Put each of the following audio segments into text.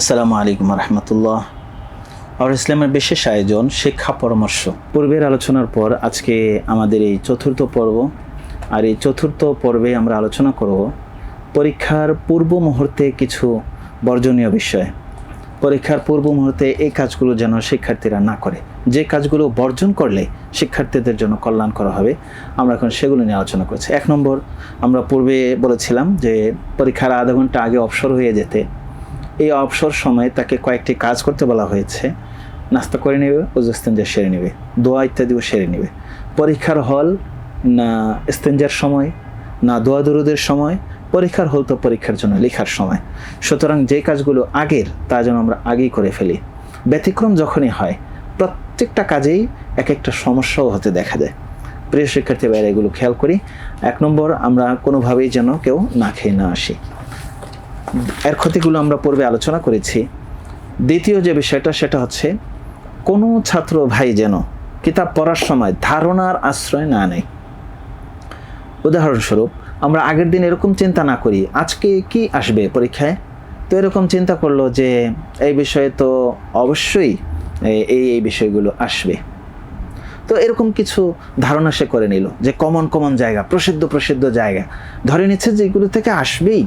আসসালামু আলাইকুম রহমতুল্লাহ। আর ইসলামের বিশেষ আয়োজন, শিক্ষা পরামর্শ। পূর্বের আলোচনার পর আজকে আমাদের এই চতুর্থ পর্ব। আর এই চতুর্থ পর্বে আমরা আলোচনা করব পরীক্ষার পূর্ব মুহূর্তে কিছু বর্জনীয় বিষয়। পরীক্ষার পূর্ব মুহূর্তে এই কাজগুলো যেন শিক্ষার্থীরা না করে। যে কাজগুলো বর্জন করলে শিক্ষার্থীদের জন্য কল্যাণ করা হবে, আমরা এখন সেগুলো নিয়ে আলোচনা করছি। এক নম্বর, আমরা পূর্বে বলেছিলাম যে পরীক্ষার আধা ঘণ্টা আগে অবসর হয়ে যেতে এই অবসর সময়ে তাকে কয়েকটি কাজ করতে বলা হয়েছে। নাস্তা করে নেবে ওজস্তেঞ্জা সেরে নেবে, দোয়া ইত্যাদিও সেরে নেবে। পরীক্ষার হল না স্তেঞ্জার সময়, না দোয়া দরুদের সময়, পরীক্ষার হল তো পরীক্ষার জন্য লেখার সময়। সুতরাং যে কাজগুলো আগের, তা যেন আমরা আগেই করে ফেলি। ব্যতিক্রম যখনই হয়, প্রত্যেকটা কাজেই এক একটা সমস্যাও হতে দেখা যায় প্রিয় শিক্ষার্থী বাইরে এগুলো খেয়াল করি। এক নম্বর, আমরা কোনোভাবেই যেন কেউ না খেয়ে না আসি। এর ক্ষতিগুলো আমরা পূর্বে আলোচনা করেছি। দ্বিতীয় যে বিষয়টা, সেটা হচ্ছে, কোনো ছাত্র ভাই যেন কিতাব পড়ার সময় ধারণার আশ্রয় না নেয়। উদাহরণস্বরূপ, আমরা আগের দিন এরকম চিন্তা না করি, আজকে কি আসবে পরীক্ষায়? তো এরকম চিন্তা করল যে, এই বিষয়ে তো অবশ্যই এই এই বিষয়গুলো আসবে। তো এরকম কিছু ধারণা সে করে নিল যে, কমন কমন জায়গা, প্রসিদ্ধ প্রসিদ্ধ জায়গা। ধরে নিচ্ছে যে, এগুলো থেকে আসবেই।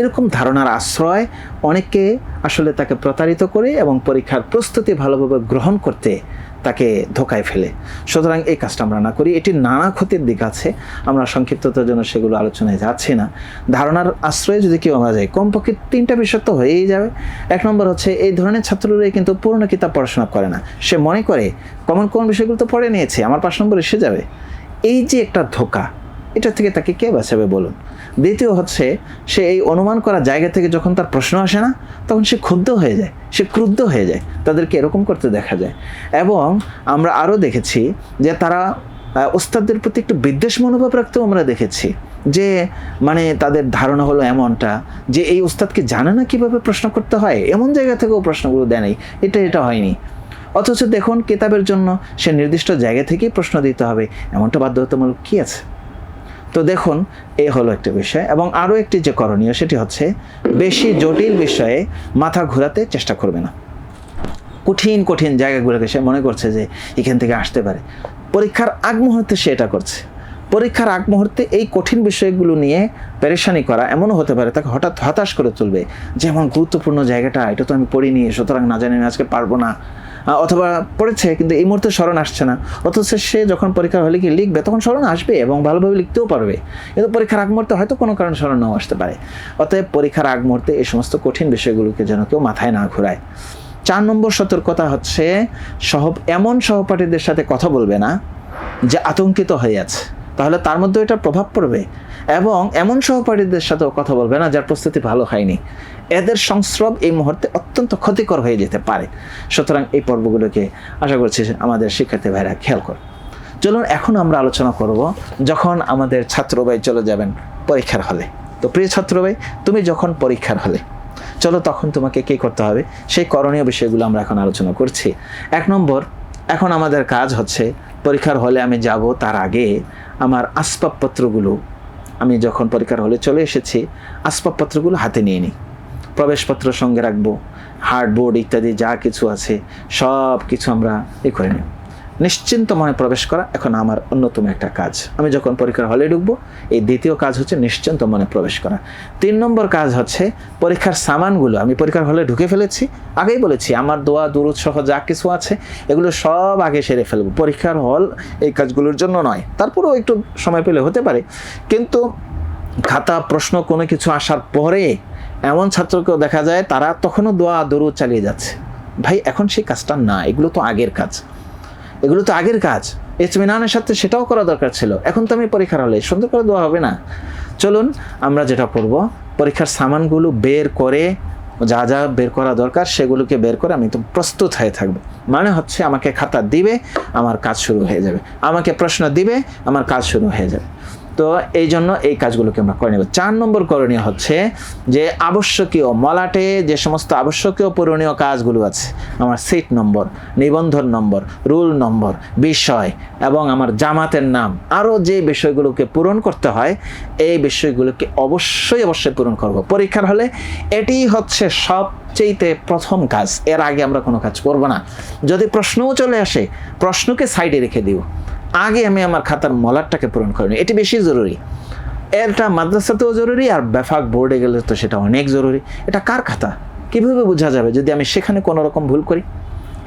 এরকম ধারণার আশ্রয় অনেককে আসলে তাকে প্রতারিত করে এবং পরীক্ষার প্রস্তুতি ভালোভাবে গ্রহণ করতে তাকে ধোকায় ফেলে। সুতরাং এই কাজটা আমরা না করি। এটির নানা ক্ষতির দিক আছে। আমরা সংক্ষিপ্ততার জন্য সেগুলো আলোচনায় যাচ্ছি না। ধারণার আশ্রয়ে যদি কেউ আমরা যাই, কমপক্ষে তিনটা বিষয় তো হয়েই যাবে। এক নম্বর হচ্ছে, এই ধরনের ছাত্ররাই কিন্তু পুরনো কিতাব পড়াশোনা করে না। সে মনে করে, কমন কোন বিষয়গুলো তো পড়ে নিয়েছে, আমার পাঁচ নম্বর এসে যাবে। এই যে একটা ধোকা এটা থেকে তাকে কে বাঁচাবে বলুন? দ্বিতীয় হচ্ছে, সে এই অনুমান করা জায়গা থেকে যখন তার প্রশ্ন আসে না, তখন সে ক্ষুব্ধ হয়ে যায়, সে ক্রুদ্ধ হয়ে যায়, তাদেরকে এরকম করতে দেখা যায়। এবং আমরা আরও দেখেছি যে তারা ওস্তাদদের প্রতি একটু বিদ্বেষ মনোভাব রাখতেও আমরা দেখেছি, যে মানে তাদের ধারণা হলো এমনটা, যে এই ওস্তাদকে জানে না কীভাবে প্রশ্ন করতে হয়, এমন জায়গা থেকেও প্রশ্নগুলো দেয় এটা এটা হয়নি। অথচ দেখুন, কিতাবের জন্য সে নির্দিষ্ট জায়গা থেকেই প্রশ্ন দিতে হবে, এমনটা বাধ্যতামূলক কী আছে? তো দেখুন, এ হলো একটা বিষয় এবং আরও একটি যে করণীয় সেটি হচ্ছে বেশি জটিল বিষয়ে মাথা ঘোরাতে চেষ্টা করবে না। কঠিন কঠিন জায়গাগুলোকে সে মনে করছে যে এখান থেকে আসতে পারে। পরীক্ষার আগ মুহূর্তে সে এটা করছে। পরীক্ষার আগ মুহূর্তে এই কঠিন বিষয়গুলো নিয়ে পেরেশানি করা এমনও হতে পারে, তাকে হঠাৎ হতাশ করে তুলবে। যেমন গুরুত্বপূর্ণ জায়গাটা, এটা তো আমি পড়িনি, সুতরাং না জানি আজকে পারব না। অথবা পড়েছে, কিন্তু এই মুহূর্তে স্মরণ আসছে না। অথচ সে যখন পরীক্ষার হলে কি লিখবে, তখন স্মরণ আসবে এবং ভালোভাবে লিখতেও পারবে। কিন্তু পরীক্ষার আগ মুহূর্তে হয়তো কোনো কারণে স্মরণ নাও আসতে পারে। অতএব পরীক্ষার আগ মুহূর্তে এই সমস্ত কঠিন বিষয়গুলোকে যেন কেউ মাথায় না ঘোরায়। চার নম্বর সতর্কতা হচ্ছে, সহ এমন সহপাঠীদের সাথে কথা বলবে না, যে আতঙ্কিত হয়ে আছে। তাহলে তার মধ্যে এটা প্রভাব পড়বে। এবং এমন সহপাঠীদের সাথেও কথা বলবে না, যার প্রস্তুতি ভালো হয়নি। এদের সংস্রব এই মুহূর্তে অত্যন্ত ক্ষতিকর হয়ে যেতে পারে। সুতরাং এই পর্বগুলোকে আশা করছি আমাদের শিক্ষার্থী ভাইরা খেয়াল কর। চলুন, এখন আমরা আলোচনা করব যখন আমাদের ছাত্র ভাই চলে যাবেন পরীক্ষার হলে। তো প্রিয় ছাত্র ভাই তুমি যখন পরীক্ষার হলে, চলো তখন তোমাকে কী করতে হবে? সেই করণীয় বিষয়গুলো আমরা এখন আলোচনা করছি। এক নম্বর, এখন আমাদের কাজ হচ্ছে পরীক্ষার হলে আমি যাব তার আগে আমার আসবাবপত্রগুলো। আমি যখন পরীক্ষার হলে চলে এসেছি, আসবাবপত্রগুলো হাতে নিয়ে নিই। প্রবেশপত্র সঙ্গে রাখব, হার্ডবোর্ড ইত্যাদি যা কিছু আছে সব কিছু আমরা এ করে নেব। নিশ্চিন্ত মনে প্রবেশ করা এখন আমার অন্যতম একটা কাজ। আমি যখন পরীক্ষার হলে ঢুকবো, এই দ্বিতীয় কাজ হচ্ছে নিশ্চিন্ত মনে প্রবেশ করা। তিন নম্বর কাজ হচ্ছে পরীক্ষার সামানগুলো। আমি পরীক্ষার হলে ঢুকে ফেলেছি। আগেই বলেছি, আমার দোয়া, দুরুদ সহ যা কিছু আছে, এগুলো সব আগে সেরে ফেলব। পরীক্ষার হল এই কাজগুলোর জন্য নয়। তারপরেও একটু সময় পেলে হতে পারে। কিন্তু খাতা, প্রশ্ন, কোনো কিছু আসার পরে এমন ছাত্রকেও দেখা যায়, তারা তখনও দোয়া, দরুদ চালিয়ে যাচ্ছে। ভাই, এখন সেই কাজটা না। এগুলো তো আগের কাজ। এগুলো তো আগের কাজ। ইতমিনানের সাথে সেটাও করা দরকার ছিল। এখন তো আমি পরীক্ষার হলে, সুন্দর করে দেওয়া হবে না? চলুন, আমরা যেটা পড়ব, পরীক্ষার সামানগুলো বের করে, যা যা বের করা দরকার, সেগুলোকে বের করে আমি তো প্রস্তুত হয়ে থাকব। মানে হচ্ছে আমাকে খাতা দিবে, আমার কাজ শুরু হয়ে যাবে। আমাকে প্রশ্ন দিবে, আমার কাজ শুরু হয়ে যাবে। তো এই জন্য এই কাজগুলোকে আমরা করে নেব। চার নম্বর করণীয় হচ্ছে যে আবশ্যকীয় মলাটে যে সমস্ত আবশ্যকীয় পূরণীয় কাজগুলো আছে, আমার সিট নম্বর নিবন্ধন নম্বর রুল নম্বর বিষয় এবং আমার জামাতের নাম, আরও যে বিষয়গুলোকে পূরণ করতে হয়, এই বিষয়গুলোকে অবশ্যই অবশ্যই পূরণ করব। পরীক্ষার হলে এটি হচ্ছে সবচেয়েতে প্রথম কাজ। এর আগে আমরা কোনো কাজ করব না। যদি প্রশ্নও চলে আসে, প্রশ্নকে সাইডে রেখে দিব আগে আমি আমার খাতার মলারটাকে পূরণ করে নিই এটি বেশি জরুরি। এটা মাদ্রাসাতেও জরুরি আর ব্যাপক বোর্ডে গেলে তো সেটা অনেক জরুরি। এটা কার খাতা? কীভাবে বোঝা যাবে যদি আমি সেখানে কোনো রকম ভুল করি?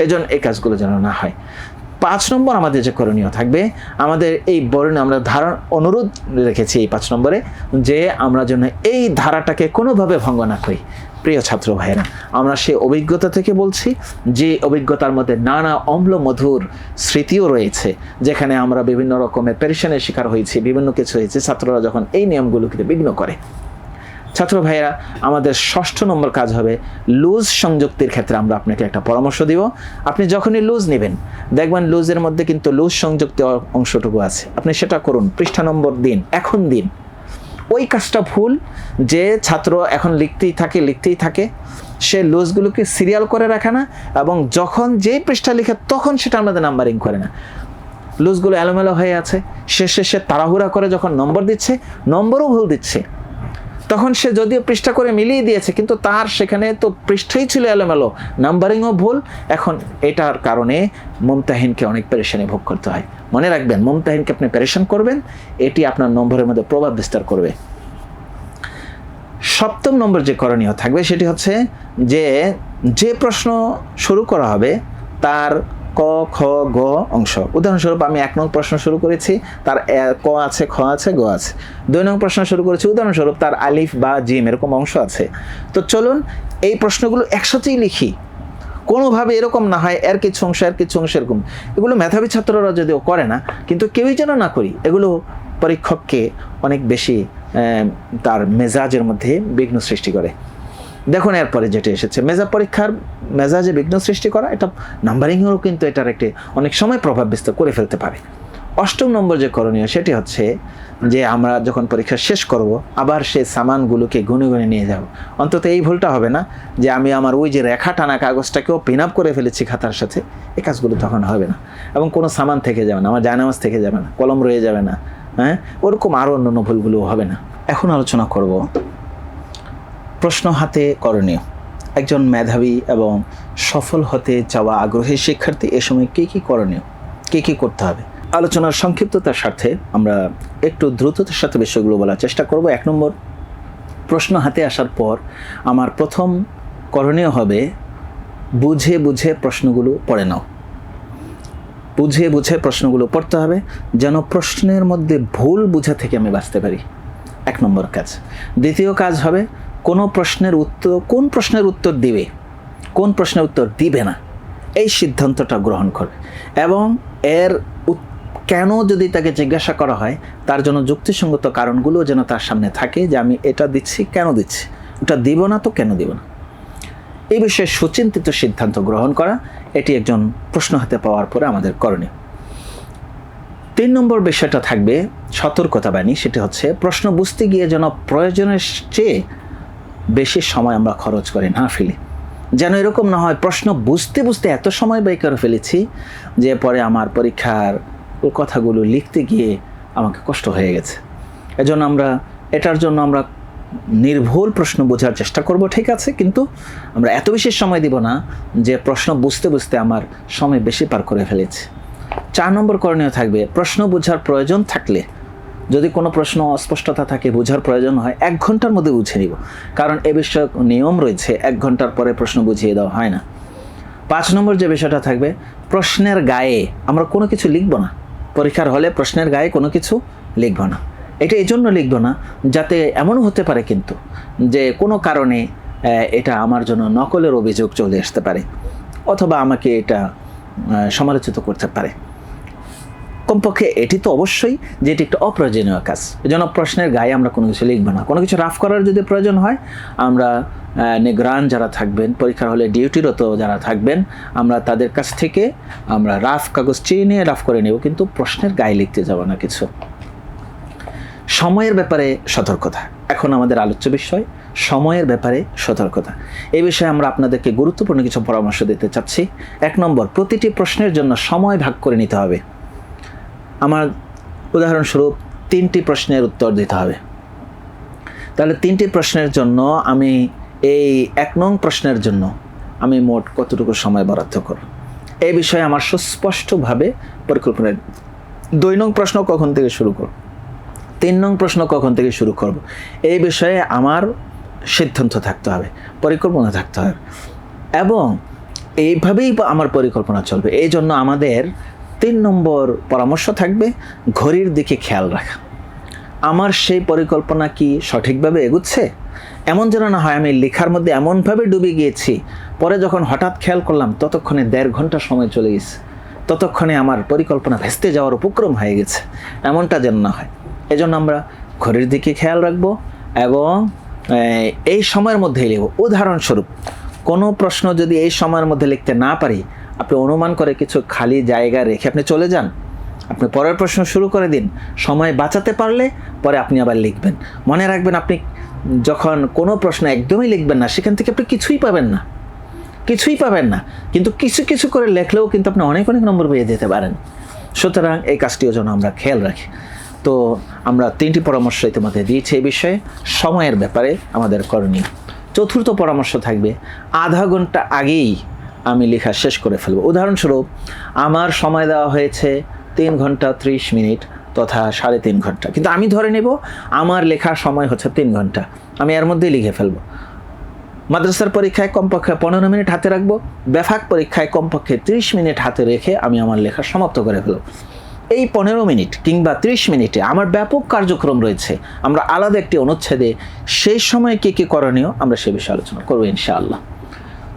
এজন্য এই কাজগুলো যেন না হয়। পাঁচ নম্বর আমাদের যে করণীয় থাকবে, আমাদের এই বর্ণে আমরা ধারণ অনুরোধ রেখেছি এই পাঁচ নম্বরে, যে আমরা যেন এই ধারাটাকে কোনোভাবে ভঙ্গ না করি। প্রিয় ছাত্র ভাইয়েরা, আমরা সে অভিজ্ঞতা থেকে বলছি যে অভিজ্ঞতার মধ্যে নানা অম্ল মধুর স্মৃতিও রয়েছে, যেখানে আমরা বিভিন্ন রকমের পেরেশানের শিকার হয়েছি, বিভিন্ন কিছু হয়েছে, ছাত্ররা যখন এই নিয়মগুলোকে বিঘ্ন করে। ছাত্র ভাইয়েরা, আমাদের ষষ্ঠ নম্বর কাজ হবে, লুজ সংযুক্তির ক্ষেত্রে আমরা আপনাকে একটা পরামর্শ দিব। আপনি যখনই লুজ নেবেন, দেখবেন লুজের মধ্যে কিন্তু লুজ সংযুক্তি অংশটুকু আছে। আপনি সেটা করুন, পৃষ্ঠা নম্বর দিন, এখন দিন। ওই কাজটা ভুল যে ছাত্র এখন লিখতেই থাকে লিখতেই থাকে। সে লুজগুলোকে সিরিয়াল করে রাখে না এবং যখন যেই পৃষ্ঠা লিখে তখন সেটা আমাদের নাম্বারিং করে না। লুজগুলো এলোমেলো হয়ে আছে। শেষে সে তাড়াহুড়া করে যখন নম্বর দিচ্ছে নম্বরও ভুল দিচ্ছে। তখন সে যদিও পৃষ্ঠা করে মিলিয়ে দিয়েছে, কিন্তু তার সেখানে তো পৃষ্ঠাই ছিল এলোমেলো। নাম্বারিংও ভুল। এখন এটার কারণে মমতাহিনকে অনেক পেরেশানি ভোগ করতে হয়। মনে রাখবেন, মমতাহিনকে আপনি পেরেশান করবেন, এটি আপনার নম্বরের মধ্যে প্রভাব বিস্তার করবে। সপ্তম নম্বর যে করণীয় থাকবে সেটি হচ্ছে যে যে প্রশ্ন শুরু করা হবে, তার ক, খ, গ অংশ। উদাহরণস্বরূপ আমি এক নং প্রশ্ন শুরু করেছি, তার ক আছে, খ আছে, গ আছে। দুই নং প্রশ্ন শুরু করেছি, উদাহরণস্বরূপ তার আলিফ বা জিম এরকম অংশ আছে। তো চলুন, এই প্রশ্নগুলো একসাথেই লিখি। কোনোভাবে এরকম না হয়, এর কিছু অংশ, এর কিছু অংশ এরকম। এগুলো মেধাবী ছাত্ররা যদিও করে না, কিন্তু কেউই যেন না করি, এগুলো পরীক্ষককে অনেক বেশি তার মেজাজের মধ্যে বিঘ্ন সৃষ্টি করে। দেখুন এরপরে যেটা এসেছে। মেজা পরীক্ষার মেজাজে বিঘ্ন সৃষ্টি করা, এটা নাম্বারিংয়েও কিন্তু এটার একটি অনেক সময় প্রভাব বিস্তার করে ফেলতে পারে। অষ্টম নম্বর যে করণীয়, সেটি হচ্ছে যে আমরা যখন পরীক্ষা শেষ করব, আবার সেই সামানগুলোকে গুনে গুনে নিয়ে যাব। অন্তত এই ভুলটা হবে না যে আমি আমার ওই যে রেখা টানা কাগজটাকেও পিন আপ করে ফেলেছি খাতার সাথে, এই কাজগুলো তখন হবে না। এবং কোনো সামান থেকে যাবে না, আমার জায়নামাজ থেকে যাবে না, কলম রয়ে যাবে না হ্যাঁ? ওরকম আরও অন্যান্য ভুলগুলো হবে না। এখন আলোচনা করব প্রশ্ন হাতে করণীয়। একজন মেধাবী এবং সফল হতে চাওয়া আগ্রহী শিক্ষার্থী এ সময় কী কী করণীয়? কী কী করতে হবে? আলোচনার সংক্ষিপ্ততার স্বার্থে আমরা একটু দ্রুততার সাথে বিষয়গুলো বলার চেষ্টা করব। এক নম্বর, প্রশ্ন হাতে আসার পর আমার প্রথম করণীয় হবে, বুঝে বুঝে প্রশ্নগুলো পড়ে নাও। বুঝে বুঝে প্রশ্নগুলো পড়তে হবে যেন প্রশ্নের মধ্যে ভুল বুঝা থেকে আমি বাঁচতে পারি। এক নম্বর কাজ। দ্বিতীয় কাজ হবে কোনো প্রশ্নের উত্তর, কোন প্রশ্নের উত্তর দিবে, কোন প্রশ্নের উত্তর দিবে না, এই সিদ্ধান্তটা গ্রহণ করবে। এবং এর কেন যদি তাকে জিজ্ঞাসা করা হয়, তার জন্য যুক্তিসঙ্গত কারণগুলো যেন তার সামনে থাকে যে আমি এটা দিচ্ছি, কেন দিচ্ছি? ওটা দিব না তো কেন দিব না? এই বিষয়ে সুচিন্তিত সিদ্ধান্ত গ্রহণ করা, এটি একজন প্রশ্ন হাতে পাওয়ার পরে আমাদের করণীয়। তিন নম্বর বিষয়টা থাকবে সতর্কতা বাণী, সেটি হচ্ছে প্রশ্ন বুঝতে গিয়ে যেন প্রয়োজনের চেয়ে বেশি সময় আমরা খরচ করে না ফেলি। যেন এরকম না হয়, প্রশ্ন বুঝতে বুঝতে এত সময় ব্যয় করে ফেলেছি যে পরে আমার পরীক্ষার কথাগুলো লিখতে গিয়ে আমাকে কষ্ট হয়ে গেছে। এজন্য আমরা, এটার জন্য আমরা নির্ভুল প্রশ্ন বোঝার চেষ্টা করব, ঠিক আছে? কিন্তু আমরা এত বেশি সময় দিব না যে প্রশ্ন বুঝতে বুঝতে আমার সময় বেশি পার করে ফেলেছি। চার নম্বর করণীয় থাকবে, প্রশ্ন বোঝার প্রয়োজন থাকলে যদি কোনো প্রশ্ন অস্পষ্টতা থাকে, বোঝার প্রয়োজন হয়, এক ঘণ্টার মধ্যে বুঝে নিব। কারণ এ বিষয়ক নিয়ম রয়েছে, এক ঘণ্টার পরে প্রশ্ন বুঝিয়ে দেওয়া হয় না। পাঁচ নম্বর যে বিষয়টা থাকবে, প্রশ্নের গায়ে আমরা কোনো কিছু লিখব না। পরীক্ষার হলে প্রশ্নের গায়ে কোনো কিছু লিখব না। এটা এই জন্য লিখব না, যাতে এমনও হতে পারে কিন্তু, যে কোনো কারণে এটা আমার জন্য নকলের অভিযোগ চলে আসতে পারে, অথবা আমাকে এটা সমালোচিত করতে পারে। কমপক্ষে এটি তো অবশ্যই যে এটি একটা অপ্রয়োজনীয় কাজ। এজন্য প্রশ্নের গায়ে আমরা কোনো কিছু লিখব না। কোনো কিছু রাফ করার যদি প্রয়োজন হয়, আমরা নিগরান যারা থাকবেন পরীক্ষার হলে ডিউটিরত যারা থাকবেন, আমরা তাদের কাছ থেকে আমরা রাফ কাগজ চেয়ে নিয়ে রাফ করে নেব, কিন্তু প্রশ্নের গায়ে লিখতে যাব না কিছু। সময়ের ব্যাপারে সতর্কতা। এখন আমাদের আলোচ্য বিষয়, সময়ের ব্যাপারে সতর্কতা। এই বিষয়ে আমরা আপনাদেরকে গুরুত্বপূর্ণ কিছু পরামর্শ দিতে চাচ্ছি। এক নম্বর, প্রতিটি প্রশ্নের জন্য সময় ভাগ করে নিতে হবে। আমার উদাহরণস্বরূপ তিনটি প্রশ্নের উত্তর দিতে হবে। তাহলে তিনটি প্রশ্নের জন্য আমি এই এক নং প্রশ্নের জন্য আমি মোট কতটুকু সময় বরাদ্দ করব? এই বিষয়ে আমার সুস্পষ্টভাবে পরিকল্পনা দুই নং প্রশ্ন কখন থেকে শুরু করব? তিন নং প্রশ্ন কখন থেকে শুরু করব? এই বিষয়ে আমার সিদ্ধান্ত থাকতে হবে, পরিকল্পনা থাকতে হবে। এবং এইভাবেই আমার পরিকল্পনা চলবে। এই জন্য আমাদের তিন নম্বর পরামর্শ থাকবে ঘড়ির দিকে খেয়াল রাখা। আমার সেই পরিকল্পনা কি সঠিকভাবে এগুচ্ছে? এমন যেন না হয় আমি লেখার মধ্যে এমনভাবে ডুবে গিয়েছি, পরে যখন হঠাৎ খেয়াল করলাম ততক্ষণে দেড় ঘণ্টা সময় চলে গেছে, ততক্ষণে আমার পরিকল্পনা ভেস্তে যাওয়ার উপক্রম হয়ে গেছে, এমনটা যেন না হয়। এজন্য আমরা ঘড়ির দিকে খেয়াল রাখব এবং এই সময়ের মধ্যেই লিখব। উদাহরণস্বরূপ, কোনো প্রশ্ন যদি এই সময়ের মধ্যে লিখতে না পারি আপনি অনুমান করে কিছু খালি জায়গা রেখে আপনি চলে যান। আপনি পরের প্রশ্ন শুরু করে দিন। সময় বাঁচাতে পারলে পরে আপনি আবার লিখবেন। মনে রাখবেন আপনি যখন কোনো প্রশ্ন একদমই লিখবেন না, সেখান থেকে আপনি কিছুই পাবেন না। কিছুই পাবেন না। কিন্তু কিছু কিছু করে লেখলেও কিন্তু আপনি অনেক অনেক নম্বর পেয়ে যেতে পারেন। সুতরাং এই কাজটিও যেন আমরা খেয়াল রাখি। তো আমরা তিনটি পরামর্শ ইতিমধ্যে দিয়েছি এই বিষয়ে। সময়ের ব্যাপারে আমাদের করণীয়। চতুর্থ পরামর্শ থাকবে, আধা ঘণ্টা আগেই আমি লেখা শেষ করে ফেলব। উদাহরণস্বরূপ, আমার সময় দেওয়া হয়েছে তিন ঘণ্টা ত্রিশ মিনিট তথা সাড়ে তিন ঘণ্টা। কিন্তু আমি ধরে নেব, আমার লেখার সময় হচ্ছে তিন ঘণ্টা। আমি এর মধ্যেই লিখে ফেলব। মাদ্রাসার পরীক্ষায় কমপক্ষে পনেরো মিনিট হাতে রাখব। ব্যাফাক পরীক্ষায় কমপক্ষে ত্রিশ মিনিট হাতে রেখে আমি আমার লেখা সমাপ্ত করে ফেলব। এই পনেরো মিনিট কিংবা ত্রিশ মিনিটে আমার ব্যাপক কার্যক্রম রয়েছে। আমরা আলাদা একটি অনুচ্ছেদে সেই সময় কী কী করণীয় আমরা সে বিষয়ে আলোচনা করব ইনশাআল্লাহ।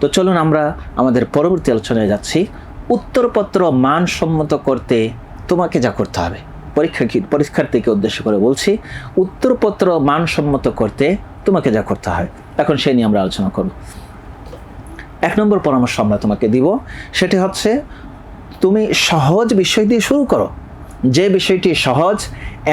তো চলুন আমরা আমাদের পরবর্তী আলোচনায় যাচ্ছি। উত্তরপত্র মানসম্মত করতে তোমাকে যা করতে হবে। পরীক্ষা পরীক্ষার্থীকে উদ্দেশ্য করে বলছি, উত্তরপত্র মানসম্মত করতে তোমাকে যা করতে হয়। এখন সে নিয়ে আমরা আলোচনা করব। এক নম্বর পরামর্শ আমরা তোমাকে দিব, সেটি হচ্ছে তুমি সহজ বিষয় দিয়ে শুরু করো। যে বিষয়টি সহজ,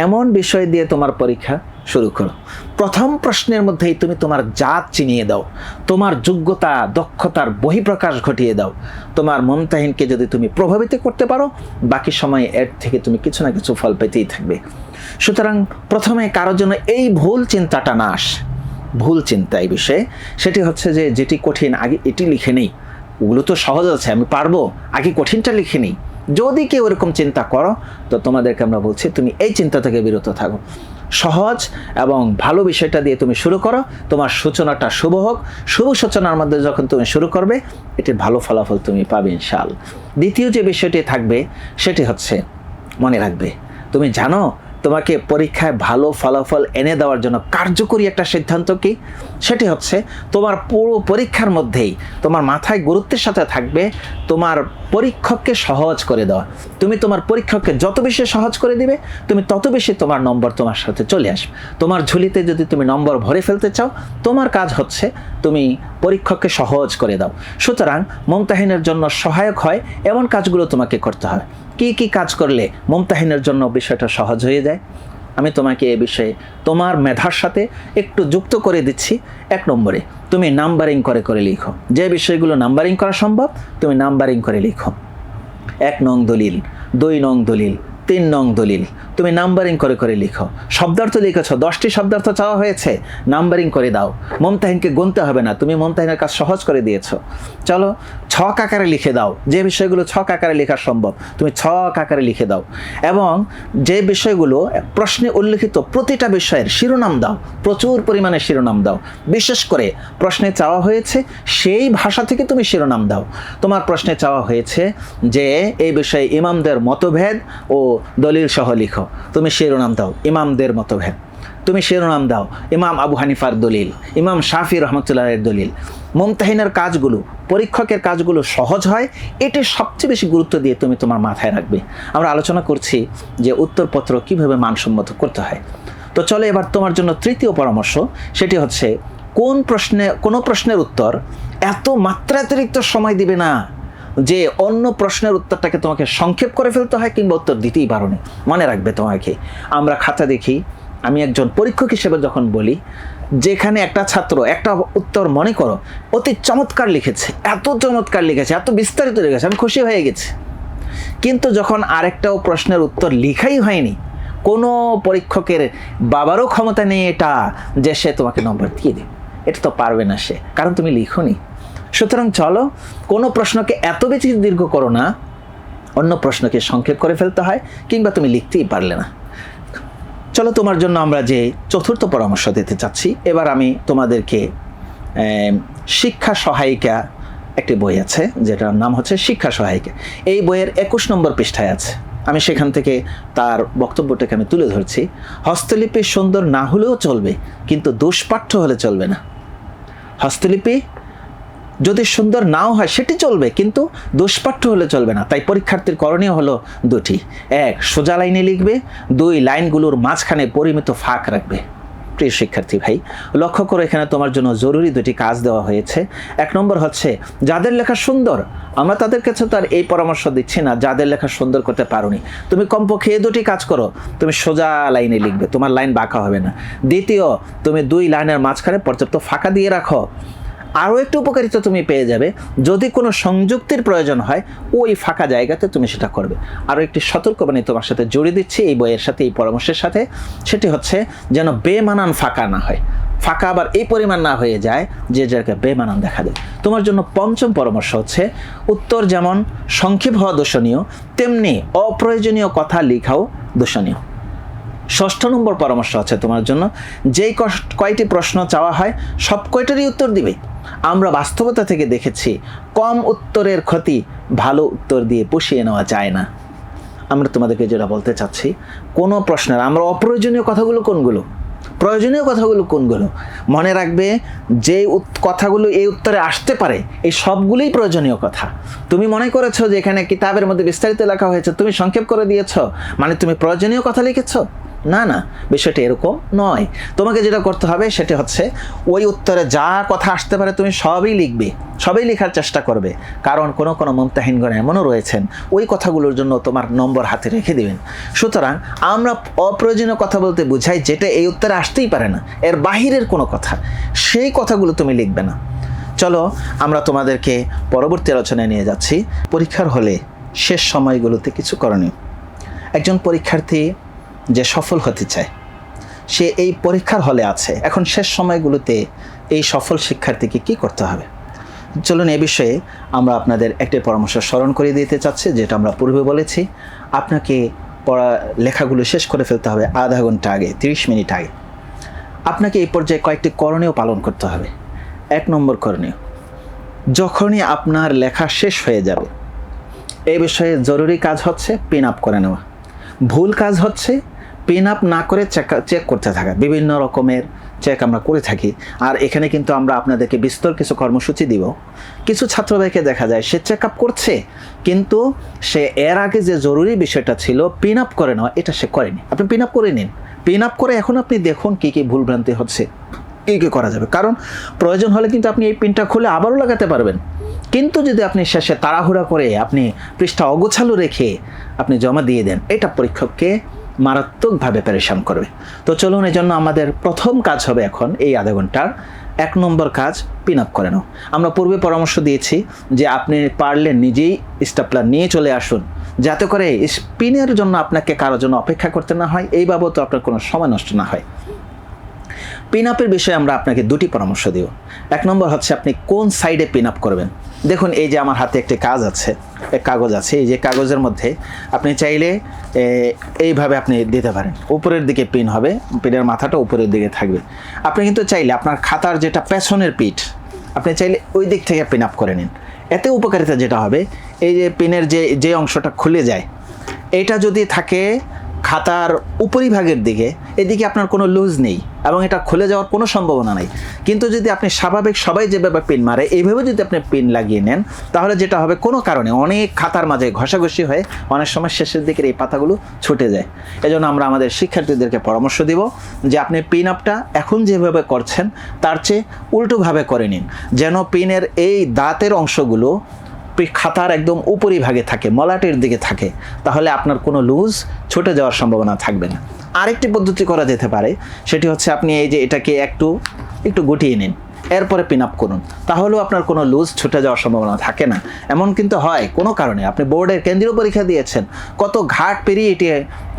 এমন বিষয় দিয়ে তোমার পরীক্ষা শুরু করো। প্রথম প্রশ্নের মধ্যেই তুমি তোমার জাত চিনিয়ে দাও। তোমার যোগ্যতা, দক্ষতার বহিঃপ্রকাশ ঘটিয়ে দাও। তোমার মমতাহীনকে যদি তুমি প্রভাবিত করতে পারো, বাকি সময় এর থেকে তুমি কিছু না কিছু ফল পেতেই থাকবে। সুতরাং প্রথমে কারোর জন্য এই ভুল চিন্তাটা না আস। ভুল চিন্তা এই বিষয়ে। সেটি হচ্ছে যে, যেটি কঠিন, আগে এটি লিখে নেই। ওগুলো তো সহজ আছে, আমি পারব। আগে কঠিনটা লিখে নিই। যদি কেউ এরকম চিন্তা করো, তো তোমাদেরকে আমরা বলছি, তুমি এই চিন্তা থেকে বিরত থাকো। সহজ এবং ভালো বিষয়টা দিয়ে তুমি শুরু করো। তোমার সূচনাটা শুভ হোক। শুভ সূচনার মধ্যে যখন তুমি শুরু করবে, এটি ভালো ফলাফল তুমি পাবে ইনশাল দ্বিতীয় যে বিষয়টি থাকবে, সেটি হচ্ছে মনে রাখবে। তুমি জানো তোমাকে পরীক্ষায় ভালো ফলাফল এনে দেওয়ার জন্য কার্যকরী একটা সিদ্ধান্ত কি? সেটি হচ্ছে তোমার পুরো পরীক্ষার মধ্যেই তোমার মাথায় গুরুত্বের সাথে থাকবে তোমার পরীক্ষককে সহজ করে দেওয়া। তুমি তোমার পরীক্ষককে যত বেশি সহজ করে দিবে, তুমি তত বেশি তোমার নম্বর তোমার সাথে চলে আসবে। তোমার ঝুলিতে যদি তুমি নম্বর ভরে ফেলতে চাও, তোমার কাজ হচ্ছে তুমি পরীক্ষককে সহজ করে দাও। সুতরাং মমতাহিনের জন্য সহায়ক হয়, এমন কাজগুলো তোমাকে করতে হবে। কি কি কাজ করলে মমতাহিনের জন্য বিষয়টা সহজ হয়ে যায়? আমি তোমাকে এ বিষয়ে তোমার মেধার সাথে একটু যুক্ত করে দিচ্ছি। এক নম্বরে, তুমি নাম্বারিং করে করে লিখো। যে বিষয়গুলো নাম্বারিং করা সম্ভব, তুমি নাম্বারিং করে লিখো। এক নং দলিল, দুই নং দলিল তিন নং দলিল। তুমি নাম্বারিং করে করে লিখো। শব্দার্থ লিখেছ, দশটি শব্দার্থ চাওয়া হয়েছে, নাম্বারিং করে দাও। মমতাহিনকে গুনতে হবে না, তুমি মমতাহিনের কাজ সহজ করে দিয়েছ। চলো, ছক আকারে লিখে দাও। যে বিষয়গুলো ছক আকারে লেখা সম্ভব, তুমি ছক আকারে লিখে দাও। এবং যে বিষয়গুলো প্রশ্নে উল্লেখিত প্রতিটা বিষয়ের শিরোনাম দাও, প্রচুর পরিমাণে শিরোনাম দাও। বিশেষ করে প্রশ্নে চাওয়া হয়েছে, সেই ভাষা থেকে তুমি শিরোনাম দাও। তোমার প্রশ্নে চাওয়া হয়েছে যে, এই বিষয়ে ইমামদের মতভেদ ও দলিল সহ লিখো। তুমি শিরোনাম দাও, ইমামদের মতভেদ তুমি শিরোনাম দাও, ইমাম আবু হানিফার দলিল, ইমাম শাফি রহমতুল্লাহের দলিল। মমতাহিনের কাজগুলো, পরীক্ষকের কাজগুলো সহজ হয়, এটি সবচেয়ে বেশি গুরুত্ব দিয়ে তুমি তোমার মাথায় রাখবে। আমরা আলোচনা করছি যে উত্তরপত্র কীভাবে মানসম্মত করতে হয়। তো চলে এবার তোমার জন্য তৃতীয় পরামর্শ, সেটি হচ্ছে, কোন প্রশ্নে, কোনো প্রশ্নের উত্তর এত মাত্রাতিরিক্ত সময় দিবে না? যে অন্য প্রশ্নের উত্তরটাকে তোমাকে সংক্ষেপ করে ফেলতে হয় কিংবা উত্তর দিতেই পারো না। মনে রাখবে তোমাকে। আমরা খাতা দেখি। আমি একজন পরীক্ষক হিসেবে যখন বলি, যেখানে একটা ছাত্র একটা উত্তর মনে করো, অতি চমৎকার লিখেছে, এত চমৎকার লিখেছে, এত বিস্তারিত লিখেছে, আমি খুশি হয়ে গেছি। কিন্তু যখন আরেকটাও প্রশ্নের উত্তর লিখাই হয়নি, কোনো পরীক্ষকের বাবারও ক্ষমতা নেই এটা, যে সে তোমাকে নম্বর দিয়ে দেবে। এটা তো পারবে না সে, কারণ তুমি লিখোনি। সুতরাং চলো, কোনো প্রশ্নকে এত বেশি দীর্ঘ করো না, অন্য প্রশ্নকে সংক্ষেপ করে ফেলতে হয়, কিংবা তুমি লিখতেই পারলে না। চলো, তোমার জন্য আমরা যে চতুর্থ পরামর্শ দিতে চাচ্ছি, এবার আমি তোমাদেরকে শিক্ষা সহায়িকা একটি বই আছে, যেটার নাম হচ্ছে শিক্ষা সহায়িকা। এই বইয়ের একুশ নম্বর পৃষ্ঠায় আছে। আমি সেখান থেকে তার বক্তব্যটাকে আমি তুলে ধরছি। হস্তলিপি সুন্দর না হলেও চলবে, কিন্তু দুষ্পাঠ্য হলে চলবে না। হস্তলিপি যদি সুন্দর নাও হয় সেটি চলবে, কিন্তু দুষ্পাঠ্য হলে চলবে না। তাই পরীক্ষার্থীর করণীয় হলো দুটি। এক, সোজা লাইনে লিখবে। দুই, লাইনগুলোর মাঝখানে পরিমিত ফাঁক রাখবে। প্রিয় শিক্ষার্থী ভাই, লক্ষ্য করো এখানে তোমার জন্য জরুরি দুটি কাজ দেওয়া হয়েছে। এক নম্বর হচ্ছে, যাদের লেখা সুন্দর, আমরা তাদের কাছে তো আর এই পরামর্শ দিচ্ছি না, যাদের লেখা সুন্দর করতে পারোনি। তুমি কমপক্ষে এই দুটি কাজ করো, তুমি সোজা লাইনে লিখবে, তোমার লাইন বাঁকা হবে না। দ্বিতীয়, তুমি দুই লাইনের মাঝখানে পর্যাপ্ত ফাঁকা দিয়ে রাখো। আরও একটু উপকারিতা তুমি পেয়ে যাবে। যদি কোনো সংযুক্তির প্রয়োজন হয়, ওই ফাঁকা জায়গাতে তুমি সেটা করবে। আরও একটি সতর্কবাণী তোমার সাথে জড়িয়ে দিচ্ছি এই বইয়ের সাথে, এই পরামর্শের সাথে। সেটি হচ্ছে যেন বেমানান ফাঁকা না হয়। ফাঁকা আবার এই পরিমাণ না হয়ে যায় যে জায়গায় বেমানান দেখা দেয়। তোমার জন্য পঞ্চম পরামর্শ হচ্ছে, উত্তর যেমন সংক্ষেপ হওয়া দোষণীয়, তেমনি অপ্রয়োজনীয় কথা লেখাও দোষণীয়। ষষ্ঠ নম্বর পরামর্শ আছে তোমার জন্য। যেই কয়টি প্রশ্ন চাওয়া হয়, সব কয়টারই উত্তর দিবে। আমরা বাস্তবতা থেকে দেখেছি, কম উত্তরের ক্ষতি ভালো উত্তর দিয়ে পুষিয়ে নেওয়া যায় না। আমরা তোমাদেরকে যেটা বলতে চাচ্ছি, কোনো প্রশ্নের, আমরা অপ্রয়োজনীয় কথাগুলো কোনগুলো? প্রয়োজনীয় কথাগুলো কোনগুলো? মনে রাখবে যে কথাগুলো এই উত্তরে আসতে পারে, এই সবগুলোই প্রয়োজনীয় কথা। তুমি মনে করেছ যে এখানে কিতাবের মধ্যে বিস্তারিত লেখা হয়েছে, তুমি সংক্ষেপ করে দিয়েছ মানে তুমি প্রয়োজনীয় কথা লিখেছো? না না, বিষয়টা এরকম নয়। তোমাকে যেটা করতে হবে সেটা হচ্ছে ওই উত্তরে যা কথা আসতে পারে তুমি সবই লিখবে, সবই লেখার চেষ্টা করবে। কারণ কোনো কোনো মমতাহীনগণ এমনও রয়েছেন, ওই কথাগুলোর জন্য তোমার নম্বর হাতে রেখে দেবেন। সুতরাং আমরা অপ্রয়োজনীয় কথা বলতে বুঝাই যেটা এই উত্তরে আসতেই পারে না, এর বাহিরের কোনো কথা। সেই কথাগুলো তুমি লিখবে না। চলো, আমরা তোমাদেরকে পরবর্তী আলোচনায় নিয়ে যাচ্ছি। পরীক্ষার হলে শেষ সময়গুলোতে কিছু করণীয়। একজন পরীক্ষার্থী যে সফল হতে চায়। সে এই পরীক্ষার হলে আছে। এখন শেষ সময়গুলোতে এই সফল শিক্ষার্থীকে কি করতে হবে? চলুন এ বিষয়ে আমরা আপনাদের একটি পরামর্শ স্মরণ করে দিতে চাচ্ছি, যেটা আমরা পূর্বে বলেছি। আপনাকে পড়া, লেখাগুলো শেষ করে ফেলতে হবে আধা ঘণ্টা আগে, তিরিশ মিনিট আগে। আপনাকে এই পর্যায়ে কয়েকটি করণীয় পালন করতে হবে। এক নম্বর করণীয়, যখনই আপনার লেখা শেষ হয়ে যাবে এই বিষয়ে জরুরি কাজ হচ্ছে পিন আপ করে নেওয়া। ভুল কাজ হচ্ছে পিন আপ না করে চেক চেক করতে থাকা। বিভিন্ন রকমের চেক আমরা করে থাকি। আর এখানে কিন্তু আমরা আপনাদেরকে বিস্তর কিছু কর্মসূচি দিব। কিছু ছাত্রভাইকে দেখা যায়, সে চেক আপ করছে, কিন্তু সে এর আগে যে জরুরি বিষয়টা ছিল পিন আপ করে নেওয়া, এটা সে করেনি। আপনি পিন আপ করে নিন। পিন আপ করে এখন আপনি দেখুন কী কী ভুলভ্রান্তি হচ্ছে, কী কী করা যাবে। কারণ প্রয়োজন হলে কিন্তু আপনি এই পিনটা খুলে আবারও লাগাতে পারবেন। কিন্তু যদি আপনি শেষে তাড়াহুড়া করে আপনি পৃষ্ঠা অগোছালো রেখে আপনি জমা দিয়ে দেন, এটা পরীক্ষককে মারাত্মকভাবে পরিশ্রম করবে। তো চলুন এই জন্য আমাদের প্রথম কাজ হবে এখন এই আধা ঘণ্টার। এক নম্বর কাজ পিন আপ করে নাও। আমরা পূর্বে পরামর্শ দিয়েছি যে আপনি পারলে নিজেই স্টাপলার নিয়ে চলে আসুন, যাতে করে স্পিনের জন্য আপনাকে কারোর জন্য অপেক্ষা করতে না হয়। এই বাবদ আপনার কোনো সময় নষ্ট না হয়। পিন আপের বিষয়ে আমরা আপনাকে দুটি পরামর্শ দিব। এক নম্বর হচ্ছে আপনি কোন সাইডে পিন আপ করবেন? দেখুন, এই যে আমার হাতে একটি কাজ আছে কাগজ আছে, এই যে কাগজের মধ্যে আপনি চাইলে এইভাবে আপনি দিতে পারেন। উপরের দিকে পিন হবে পিনের মাথাটা উপরের দিকে থাকবে। আপনি কিন্তু চাইলে আপনার খাতার যেটা পেছনের পিঠ আপনি চাইলে ওই দিক থেকে পিন আপ করে নিন। এতে উপকারিতা যেটা হবে, এই যে পিনের যে যে অংশটা খুলে যায়, এটা যদি থাকে খাতার উপরিভাগের দিকে, এদিকে আপনার কোনো লুজ নেই এবং এটা খুলে যাওয়ার কোনো সম্ভাবনা নেই। কিন্তু যদি আপনি স্বাভাবিক সবাই যেভাবে পিন মারে, এইভাবে যদি আপনি পিন লাগিয়ে নেন, তাহলে যেটা হবে, কোনো কারণে অনেক খাতার মাঝে ঘষাঘষি হয়ে অনেক সময় শেষের দিকের এই পাতাগুলো ছুটে যায়। এজন্য আমরা আমাদের শিক্ষার্থীদেরকে পরামর্শ দিব যে আপনি পিন আপটা এখন যেভাবে করছেন, তার চেয়ে উল্টোভাবে করে নিন। যেন পিনের এই দাঁতের অংশগুলো খাতার একদম উপরিভাগে থাকে, মলাটের দিকে থাকে। তাহলে আপনার কোনো লুজ ছুটে যাওয়ার সম্ভাবনা থাকবে না। আরেকটি পদ্ধতি করা যেতে পারে, সেটি হচ্ছে আপনি এই যে এটাকে একটু একটু গুটিয়ে নিন। এরপরে পিন আপ করুন। তাহলেও আপনার কোনো লুজ ছুটে যাওয়ার সম্ভাবনা থাকে না। এমন কিন্তু হয়, কোনো কারণে। আপনি বোর্ডের কেন্দ্রীয় পরীক্ষা দিয়েছেন, কত ঘাট পেরিয়ে এটি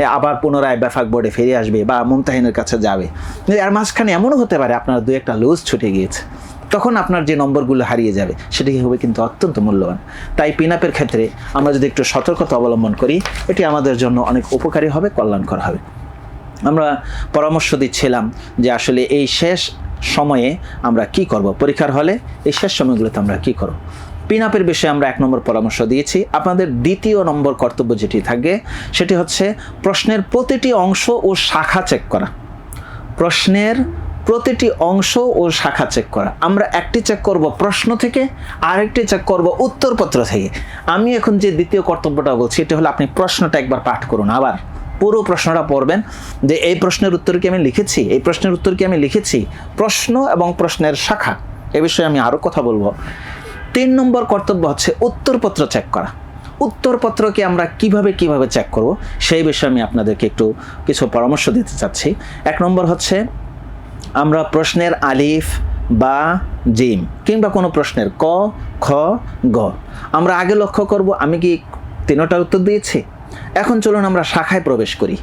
আবার পুনরায় ব্যাফাক বোর্ডে ফিরে আসবে বা মুমতাহিনের কাছে যাবে। এর মাঝখানে এমনও হতে পারে, আপনার দু একটা লুজ ছুটে গিয়েছে। তখন আপনার যে নম্বরগুলো হারিয়ে যাবে, সেটি হবে কিন্তু অত্যন্ত মূল্যবান। তাই পিন আপের ক্ষেত্রে আমরা যদি একটু সতর্কতা অবলম্বন করি, এটি আমাদের জন্য অনেক উপকারী হবে, কল্যাণকর হবে। আমরা পরামর্শ দিচ্ছিলাম যে আসলে এই শেষ সময়ে আমরা কি করব? পরীক্ষার হলে এই শেষ সময়গুলোতে আমরা কি করব? পিন আপের বিষয়ে আমরা এক নম্বর পরামর্শ দিয়েছি। আপনাদের দ্বিতীয় নম্বর কর্তব্য যেটি থাকবে সেটি হচ্ছে প্রশ্নের প্রতিটি অংশ ও শাখা চেক করা। প্রশ্নের প্রতিটি অংশ ও শাখা চেক করা। আমরা একটি চেক করব প্রশ্ন থেকে, আরেকটি চেক করব উত্তরপত্র থেকে। আমি এখন যে দ্বিতীয় কর্তব্যটা বলছি এটা হলো আপনি প্রশ্নটা একবার পাঠ করুন। আবার পুরো প্রশ্নটা পড়বেন যে এই প্রশ্নের উত্তর কি আমি লিখেছি? এই প্রশ্নের উত্তর কি আমি লিখেছি? প্রশ্ন এবং প্রশ্নের শাখা। এ বিষয়ে আমি আরও কথা বলব। তিন নম্বর কর্তব্য হচ্ছে উত্তরপত্র চেক করা। উত্তরপত্রকে আমরা কীভাবে কীভাবে চেক করব? সেই বিষয়ে আমি আপনাদেরকে একটু কিছু পরামর্শ দিতে চাচ্ছি। এক নম্বর হচ্ছে আমরা প্রশ্নের আলিফ বা জিম কিংবা কোনো প্রশ্নের ক, খ, গ। আমরা আগে লক্ষ্য করব, আমি কি তিনোটার উত্তর দিয়েছি? এখন চলুন আমরা শাখায় প্রবেশ করি।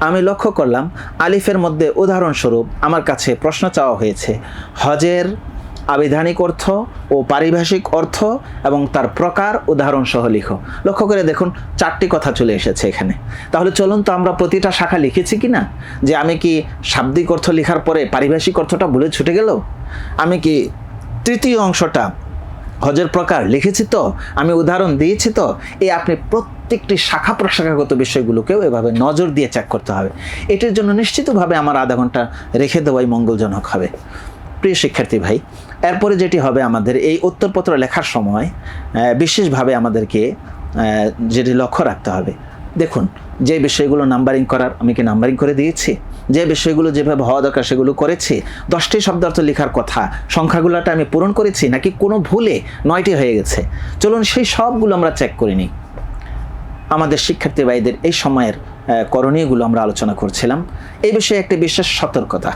আমি লক্ষ্য করলাম, আলিফের মধ্যে উদাহরণস্বরূপ আমার কাছে প্রশ্ন চাওয়া হয়েছে, হজের আবিধানিক অর্থ ও পারিভাষিক অর্থ এবং তার প্রকার উদাহরণ সহ লিখো। লক্ষ্য করে দেখুন, চারটি কথা চলে এসেছে এখানে। তাহলে চলুন তো আমরা প্রতিটা শাখা লিখেছি কি না? যে আমি কি শাব্দিক অর্থ লেখার পরে পারিভাষিক অর্থটা ভুলে ছুটে গেল? আমি কি তৃতীয় অংশটা হজের প্রকার লিখেছি তো? আমি উদাহরণ দিয়েছি তো? এই আপনি প্রত্যেকটি শাখা প্রশাখাগত বিষয়গুলোকেও এভাবে নজর দিয়ে চেক করতে হবে। এটির জন্য নিশ্চিতভাবে আমার আধা ঘণ্টা রেখে দেওয়াই মঙ্গলজনক হবে। প্রিয় শিক্ষার্থী ভাই এরপরে যেটি হবে আমাদের এই উত্তরপত্র লেখার সময় বিশেষভাবে আমাদেরকে যেটি লক্ষ্য রাখতে হবে। দেখুন, যে বিষয়গুলো নাম্বারিং করার, আমি কি নাম্বারিং করে দিয়েছি? যে বিষয়গুলো যেভাবে হওয়া দরকার সেগুলো করেছি। দশটি শব্দার্থ লেখার কথা, সংখ্যাগুলোটা আমি পূরণ করেছি নাকি কোনো ভুলে নয়টি হয়ে গেছে? চলুন সেই সবগুলো আমরা চেক করে নিই। আমাদের শিক্ষার্থী ভাইদের এই সময়ের করণীয়গুলো আমরা আলোচনা করছিলাম। এই বিষয়ে একটি বিশেষ সতর্কতা।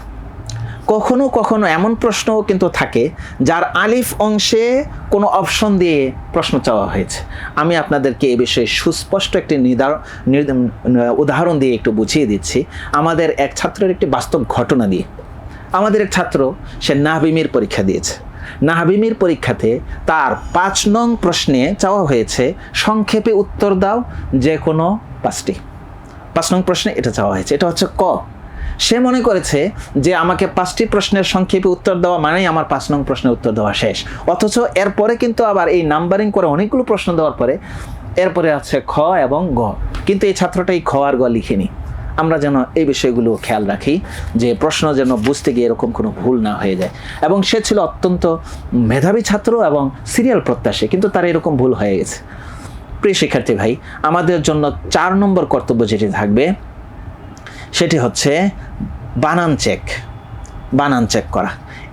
কখনো কখনো এমন প্রশ্নও কিন্তু থাকে, যার আলিফ অংশে কোনো অপশন দিয়ে প্রশ্ন চাওয়া হয়েছে। আমি আপনাদেরকে এ বিষয়ে সুস্পষ্ট একটি নিদার, নির- উদাহরণ দিয়ে একটু বুঝিয়ে দিচ্ছি। আমাদের এক ছাত্রের একটি বাস্তব ঘটনা দিয়ে। আমাদের এক ছাত্র, সে নাহবিমির পরীক্ষা দিয়েছে। নাহবিমির পরীক্ষাতে তার পাঁচ নং প্রশ্নে চাওয়া হয়েছে, সংক্ষেপে উত্তর দাও যে কোনো পাঁচটি। পাঁচ নং প্রশ্নে এটা চাওয়া হয়েছে। এটা হচ্ছে ক। সে মনে করেছে যে আমাকে পাঁচটি প্রশ্নের সংক্ষেপে উত্তর দেওয়া মানেই আমার পাঁচ নং প্রশ্নের উত্তর দেওয়া শেষ। অথচ এরপরে কিন্তু আবার এই নাম্বারিং করে অনেকগুলো প্রশ্ন দেওয়ার পরে এরপরে আছে খ এবং গ। কিন্তু এই ছাত্রটা এই খ আর গ লিখেনি। আমরা যেন এই বিষয়গুলো খেয়াল রাখি যে প্রশ্ন যেন বুঝতে গিয়ে এরকম কোনো ভুল না হয়ে যায়। এবং সে ছিল অত্যন্ত মেধাবী ছাত্র এবং সিরিয়াল প্রত্যাশী, কিন্তু তার এরকম ভুল হয়ে গেছে। প্রিয় শিক্ষার্থী ভাই, আমাদের জন্য চার নম্বর কর্তব্য যেটি থাকবে সেটি হচ্ছে বানান চেক বানান চেক করা।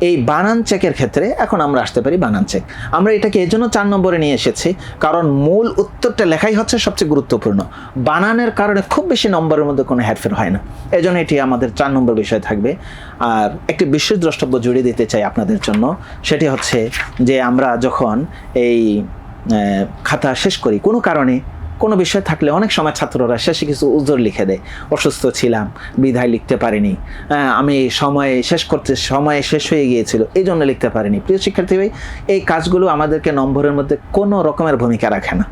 এই বানান চেকের ক্ষেত্রে এখন আমরা আসতে পারি বানান চেক। আমরা এটাকে এজন্য চার নম্বরে নিয়ে এসেছি, কারণ মূল উত্তরটা লেখাই হচ্ছে সবচেয়ে গুরুত্বপূর্ণ। বানানের কারণে খুব বেশি নম্বরের মধ্যে কোনো হেরফের হয় না। এজন্য এটি আমাদের চার নম্বর বিষয় থাকবে। আর একটি বিশেষ দ্রষ্টব্য জুড়ে দিতে চাই আপনাদের জন্য, সেটি হচ্ছে যে আমরা যখন এই খাতা শেষ করি, কোনো কারণে কোনো বিষয় থাকলে অনেক সময় ছাত্ররা শেষে কিছু উজোর লিখে দেয়, অসুস্থ ছিলাম, বিধায় লিখতে পারিনি আমি সময়ে শেষ করতে, সময়ে শেষ হয়ে গিয়েছিল, এই জন্য লিখতে পারিনি। প্রিয় শিক্ষার্থী ভাই, এই কাজগুলো আমাদেরকে নম্বরের মধ্যে কোনো রকমের ভূমিকা রাখে না।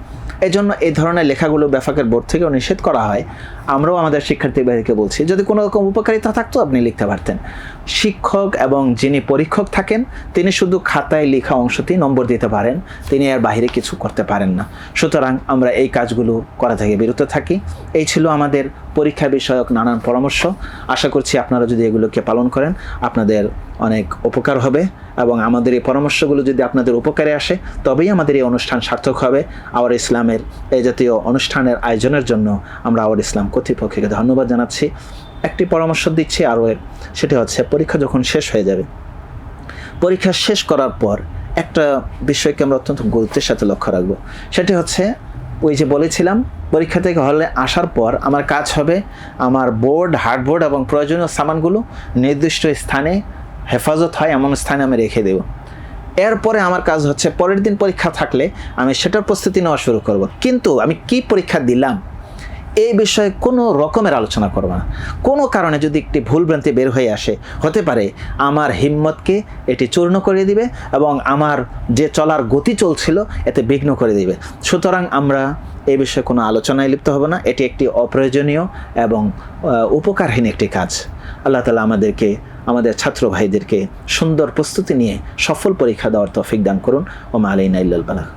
এই জন্য এই ধরনের লেখাগুলো ব্যাফাকের বোর্ড থেকেও নিষেধ করা হয়। আমরাও আমাদের শিক্ষার্থী ভাইকে বলছি, যদি কোনো রকম উপকারিতা থাকতো, আপনি লিখতে পারতেন। শিক্ষক এবং যিনি পরীক্ষক থাকেন, তিনি শুধু খাতায় লেখা অংশটি নম্বর দিতে পারেন, তিনি আর বাহিরে কিছু করতে পারেন না। সুতরাং আমরা এই কাজগুলো করা থেকে বিরত থাকি। এই ছিল আমাদের পরীক্ষা বিষয়ক নানান পরামর্শ। আশা করছি আপনারা যদি এগুলোকে পালন করেন, আপনাদের অনেক উপকার হবে এবং আমাদের এই পরামর্শগুলো যদি আপনাদের উপকারে আসে, তবেই আমাদের এই অনুষ্ঠান সার্থক হবে। আওয়ার ইসলামের এই জাতীয় অনুষ্ঠানের আয়োজনের জন্য আমরা আওয়ার ইসলাম কর্তৃপক্ষকে ধন্যবাদ জানাচ্ছি। একটি পরামর্শ দিচ্ছি আরও এর সেটি হচ্ছে পরীক্ষা যখন শেষ হয়ে যাবে, পরীক্ষা শেষ করার পর একটা বিষয়কে আমরা অত্যন্ত গুরুত্বের সাথে লক্ষ্য রাখব। সেটি হচ্ছে ওই যে বলেছিলাম, পরীক্ষা থেকে হলে আসার পর আমার কাজ হবে আমার বোর্ড, হার্ডবোর্ড এবং প্রয়োজনীয় সামানগুলো নির্দিষ্ট স্থানে হেফাজত হয়, এমন স্থানে আমি রেখে দেব। এরপরে আমার কাজ হচ্ছে পরের দিন পরীক্ষা থাকলে আমি সেটার প্রস্তুতি নেওয়া শুরু করব। কিন্তু আমি কি পরীক্ষা দিলাম? এই বিষয়ে কোনো রকমের আলোচনা করব না। কোনো কারণে যদি একটি ভুলভ্রান্তি বের হয়ে আসে, হতে পারে আমার হিম্মতকে এটি চূর্ণ করে দিবে এবং আমার যে চলার গতি চলছিল এতে বিঘ্ন করে দিবে। সুতরাং আমরা এই বিষয়ে কোনো আলোচনায় লিপ্ত হব না। এটি একটি অপ্রয়োজনীয় এবং উপকারহীন একটি কাজ। আল্লাহ তালা আমাদেরকে, আমাদের ছাত্র ভাইদেরকে সুন্দর প্রস্তুতি নিয়ে সফল পরীক্ষা দেওয়ার তৌফিক দান করুন। ও আলাইনা ইল্লাল বালাগ।